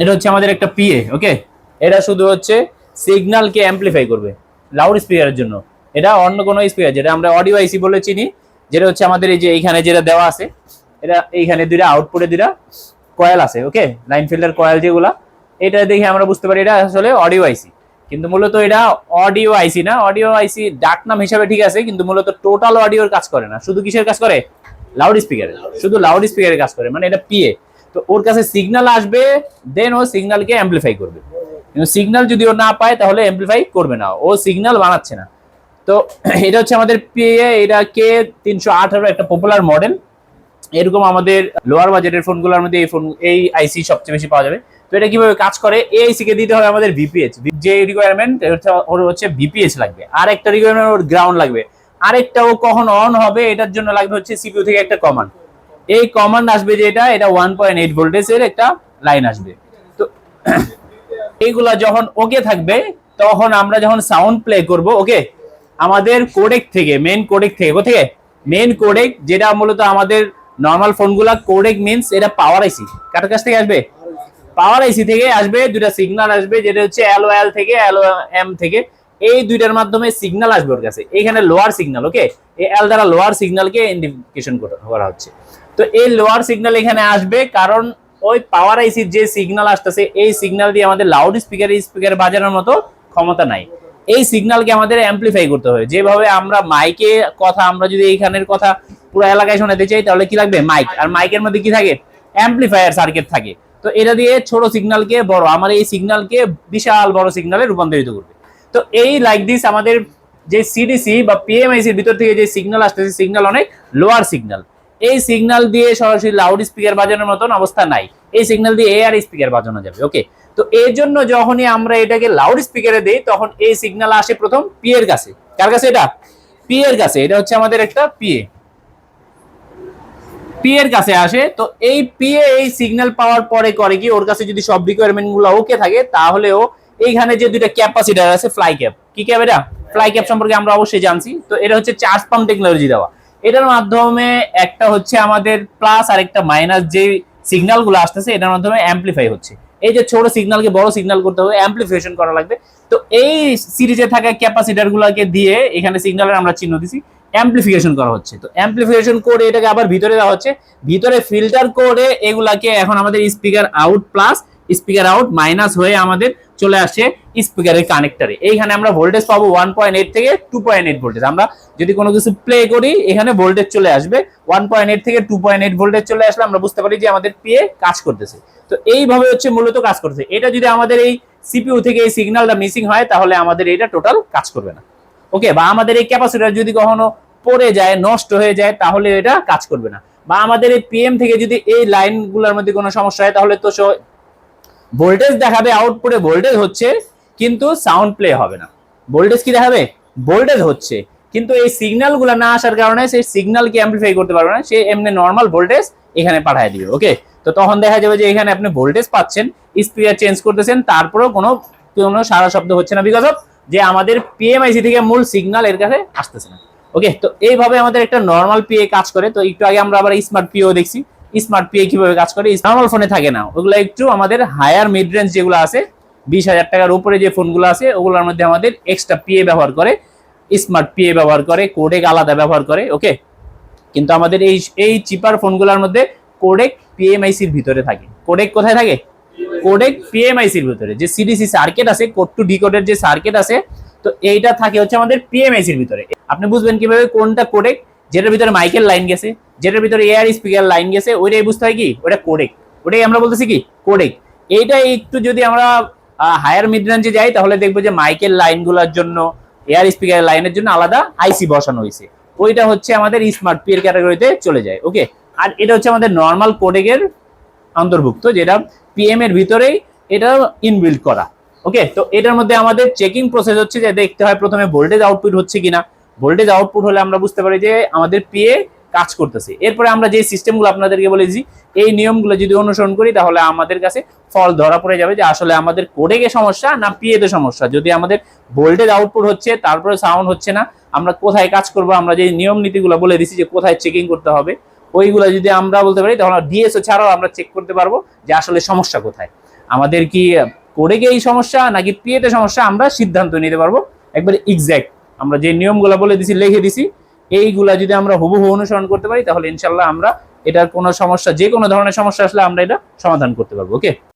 এটা হচ্ছে আমাদের একটা পিএ ওকে এটা শুধু হচ্ছে সিগনালকে অ্যাম্পলিফাই করবে লাউড স্পিকারের জন্য। এটা অন্য কোনো স্পিকার যেটা আমরা অডিও আইসি বলে চিনি, যেটা হচ্ছে আমাদের এই যে এইখানে যেটা দেওয়া আছে, এটা এইখানে দুইটা আউটপুটে দুইটা কয়েল আছে ওকে লাইন ফিল্টার কয়েল যেগুলা, এটা দেখে আমরা বুঝতে পারি এটা আসলে অডিও আইসি কিন্তু মূলত এটা অডিও আইসি না অডিও আইসি ডাক নাম হিসাবে ঠিক আছে, কিন্তু মূলত টোটাল অডিওর কাজ করে না। শুধু কিসের কাজ করে? লাউড স্পিকারের শুধু লাউড স্পিকারের কাজ করে মানে এটা পিএ তো ওর কাছে সিগন্যাল আসবে দেন ও সিগন্যালকে অ্যাম্পলিফাই করবে। কিন্তু সিগন্যাল যদি ও না পায়, তাহলে অ্যাম্পলিফাই করবে না। ও সিগনাল বানাচ্ছে না। তো এটা হচ্ছে আমাদের পিএ এটা কে তিনশো আঠারো একটা পপুলার মডেল এরকম আমাদের লোয়ার বাজেটের ফোনগুলোর মধ্যে এই ফোন এই আইসি সবচেয়ে বেশি পাওয়া যাবে। তো এটা কীভাবে কাজ করে? এই আইসি কে দিতে হবে আমাদের ভিপিএইচ যে রিকোয়ারমেন্ট ওর হচ্ছে ভিপিএইচ লাগবে। আর একটা রিকোয়ারমেন্ট ওর গ্রাউন্ড লাগবে। আরেকটা ও কখন অন হবে, এটার জন্য লাগবে হচ্ছে সিপিইউ থেকে একটা কমান্ড এই কমান্ড আসবে যেটা এটা ওয়ান পয়েন্ট এইট ভোল্টেজের একটা লাইন আসবে। তো এইগুলা যখন ওকে থাকবে, তখন আমরা যখন সাউন্ড প্লে করব ওকে আমাদের কোডেক থেকে মেন কোডেক থেকে কোথেকে মেন কোডেক যেটা মূলত আমাদের নর্মাল ফোনগুলা কোডেক মিন্স এটা পাওয়ার আইসি কার কাছ থেকে আসবে? পাওয়ার আইসি থেকে আসবে, দুইটা সিগন্যাল আসবে, যেটা হচ্ছে এল এল থেকে এল এম থেকে। এই দুইটার মাধ্যমে সিগন্যাল আসবে ওর কাছে। এখানে লোয়ার সিগন্যাল ওকে এই এল দ্বারা লোয়ার সিগন্যালকে ইন্ডিকেশন করা হচ্ছে। তো এই লোয়ার সিগন্যাল এখানে আসবে, কারণ ওই পাওয়ার আইসির যে সিগন্যাল আসতেছে, এই সিগন্যাল দিয়ে আমাদের লাউড স্পিকার স্পিকার বাজানোর মতো ক্ষমতা নাই। এই সিগন্যালকে আমাদের অ্যাম্পলিফাই করতে হবে। যেভাবে আমরা মাইকে কথা, আমরা যদি এইখানের কথা পুরো এলাকায় শোনাতে চাই, তাহলে কি লাগবে? মাইক আর মাইকের মধ্যে কি থাকে? অ্যাম্পলিফায়ার সার্কিট থাকে। তো এটা দিয়ে ছোট সিগন্যালকে বড়, আমার এই সিগন্যালকে বিশাল বড় সিগন্যালে রূপান্তরিত করবে। তো এই লাইক দিস আমাদের যে সিডিসি বা পিএমআইসির ভিতর থেকে যে সিগন্যাল আসতেছে সিগন্যাল অনেক লোয়ার সিগন্যাল এই সিগন্যাল দিয়ে সরাসরি লাউড স্পিকার বাজানোর মতন অবস্থা নাই। এই সিগন্যাল দিয়ে এআর স্পিকার বাজানো যাবে ওকে তো এর জন্য যখনই আমরা এটাকে লাউড স্পিকারে দিই, তখন এই সিগন্যাল আসে প্রথম পি এর কাছে। কার কাছে এটা? পি এর কাছে, এটা হচ্ছে আমাদের একটা পিএ পি এর কাছে আসে, তো এই পিএ এই সিগন্যাল পাওয়ার পরে করে কি, ওর কাছে যদি সব রিকোয়ারমেন্টগুলো ওকে থাকে, তাহলে ও এইখানে যে দুইটা ক্যাপাসিটার আছে ফ্লাই ক্যাপ কি ক্যাপ এটা? ফ্লাই ক্যাপ সম্পর্কে আমরা অবশ্যই জানছি। তো এটা হচ্ছে চার্জ পাম্প টেকনোলজি দেওয়া। এটার মাধ্যমে একটা হচ্ছে আমাদের প্লাস আর একটা মাইনাস যে সিগন্যালগুলো আসতেছে, এটার মাধ্যমে অ্যাম্পলিফাই হচ্ছে। এই যে ছোট সিগন্যালকে বড় সিগন্যাল করতে হবে অ্যাম্পলিফিকেশন করা লাগবে। তো এই সিরিজে থাকা ক্যাপাসিটার গুলোকে দিয়ে এখানে সিগন্যালের আমরা চিহ্ন দিছি অ্যাম্পলিফিকেশন করা হচ্ছে। তো অ্যাম্পলিফিকেশন করে এটাকে আবার ভিতরে দেওয়া হচ্ছে। ভিতরে ফিল্টার করে এগুলাকে এখন আমাদের speaker out plus speaker out minus হয়ে আমাদের চলে আসছে স্পিকারের কানেক্টারে এইখানে আমরা ভোল্টেজ পাবো ওয়ান পয়েন্ট এইট থেকে টু পয়েন্ট এইট ভোল্টেজ আমরা যদি কোনো কিছু প্লে করি, এখানে ভোল্টেজ চলে আসবে। ওয়ান পয়েন্ট এইট থেকে টু পয়েন্ট এইট ভোল্টেজ চলে আসলে আমরা বুঝতে পারি যে আমাদের পিএ কাজ করতেছে। তো এইভাবে হচ্ছে মূলত কাজ করতেছে। এটা যদি আমাদের এই সিপিইউ থেকে এই সিগন্যালটা মিসিং হয়, তাহলে আমাদের এটা টোটাল কাজ করবে না। ওকে বা আমাদের এই ক্যাপাসিটার যদি কখনো পড়ে যায়, নষ্ট হয়ে যায়, তাহলে এটা কাজ করবে না। বা আমাদের এই পিএম থেকে যদি এই লাইনগুলোর মধ্যে কোনো সমস্যা হয়, তাহলে তো ভোল্টেজ দেখাবে আউটপুটে ভোল্টেজ হচ্ছে, কিন্তু সাউন্ড প্লে হবে না। ভোল্টেজ কি দেখাবে? ভোল্টেজ হচ্ছে। কিন্তু এই সিগন্যালগুলো না আসার কারণে সেই সিগন্যালকে অ্যাম্পলিফাই করতে পারবে না, সে এমনি নর্মাল ভোল্টেজ এখানে পাঠিয়ে দিবে ওকে তো তখন দেখা যাবে যে এখানে আপনি ভোল্টেজ পাচ্ছেন স্পিকার চেঞ্জ করতেছেন, তারপরেও কোনো কোনো সারা শব্দ হচ্ছে না বিকজ অফ যে আমাদের পিএমআইসি থেকে মূল সিগন্যাল এর কাছে আসতেছে না ওকে তো এইভাবে আমাদের একটা নর্মাল পিএ কাজ করে, তো একটু আগে আমরা আবার স্মার্ট পিও দেখছি। স্মার্ট পিএ কীভাবে কাজ করে? নর্মাল ফোনে থাকে না। ওগুলো একটু আমাদের হায়ার মিড রেঞ্জ যেগুলো আছে, বিশ হাজার টাকার উপরে যে ফোনগুলো আছে, ওগুলোর মধ্যে আমাদের এক্সট্রা পিএ ব্যবহার করে স্মার্ট পিএ ব্যবহার করে কোডেক আলাদা ব্যবহার করে ওকে কিন্তু আমাদের এই এই চিপার ফোনগুলোর মধ্যে কোডেক পিএমআইসির ভিতরে থাকে। কোডেক কোথায় থাকে? কোডেক পিএমআইসির ভিতরে। যে সিডিসি সার্কিট আছে কোড টু ডিকোডের যে সার্কিট আছে, তো এইটা থাকে হচ্ছে আমাদের পিএমআইসির ভিতরে। আপনি বুঝবেন কীভাবে কোনটা কোডেক যেটার ভিতরে মাইকেল লাইন গেছে, যেটার ভিতরে এয়ার স্পিকার লাইন গেছে, ওইটাই বুঝতে হয় কি? ওটা কোডেক ওটাই আমরা বলতেছি কি? কোডেক এইটা একটু যদি আমরা হায়ার মিড রেঞ্জে যাই, তাহলে দেখব যে মাইকেল লাইনগুলোর জন্য এয়ার স্পিকার লাইনের জন্য আলাদা আইসি বসানো হয়েছে। ওইটা হচ্ছে আমাদের স্মার্ট পিএর ক্যাটাগরিতে চলে যায় ওকে আর এটা হচ্ছে আমাদের নর্মাল কোডেকের অন্তর্ভুক্ত, যেটা পিএম এর ভিতরেই এটা ইনবিল্ড করা ওকে তো এটার মধ্যে আমাদের চেকিং প্রসেস হচ্ছে যে দেখতে হয় প্রথমে ভোল্টেজ আউটপুট হচ্ছে কিনা। ভোল্টেজ আউটপুট হলে আমরা বুঝতে পারি যে আমাদের পিএ কাজ করতেছে। এরপরে আমরা যে সিস্টেমগুলো আপনাদেরকে বলেছি, এই নিয়মগুলো যদি অনুসরণ করি, তাহলে আমাদের কাছে ফল ধরা পড়ে যাবে যে আসলে আমাদের কোডেকে সমস্যা না পিএ তে সমস্যা। যদি আমাদের ভোল্টেজ আউটপুট হচ্ছে, তারপরে সাউন্ড হচ্ছে না, আমরা কোথায় কাজ করব, আমরা যে নিয়ম নীতিগুলো বলে দিছি যে কোথায় চেকিং করতে হবে, ওইগুলো যদি আমরা বলতে পারি তখন ডিএসও ছাড়াও আমরা চেক করতে পারব যে আসলে সমস্যা কোথায়। আমাদের কি কোডে এই সমস্যা, নাকি পিএতে সমস্যা, আমরা সিদ্ধান্ত নিতে পারব। একবারে এক্স্যাক্ট আমরা যে নিয়মগুলো বলে দিছি, লিখে দিছি, এইগুলা যদি আমরা হুবহু অনুসরণ করতে পারি, তাহলে ইনশাল্লাহ আমরা এটার কোনো সমস্যা, যে কোনো ধরনের সমস্যা আসলে আমরা এটা সমাধান করতে পারব ওকে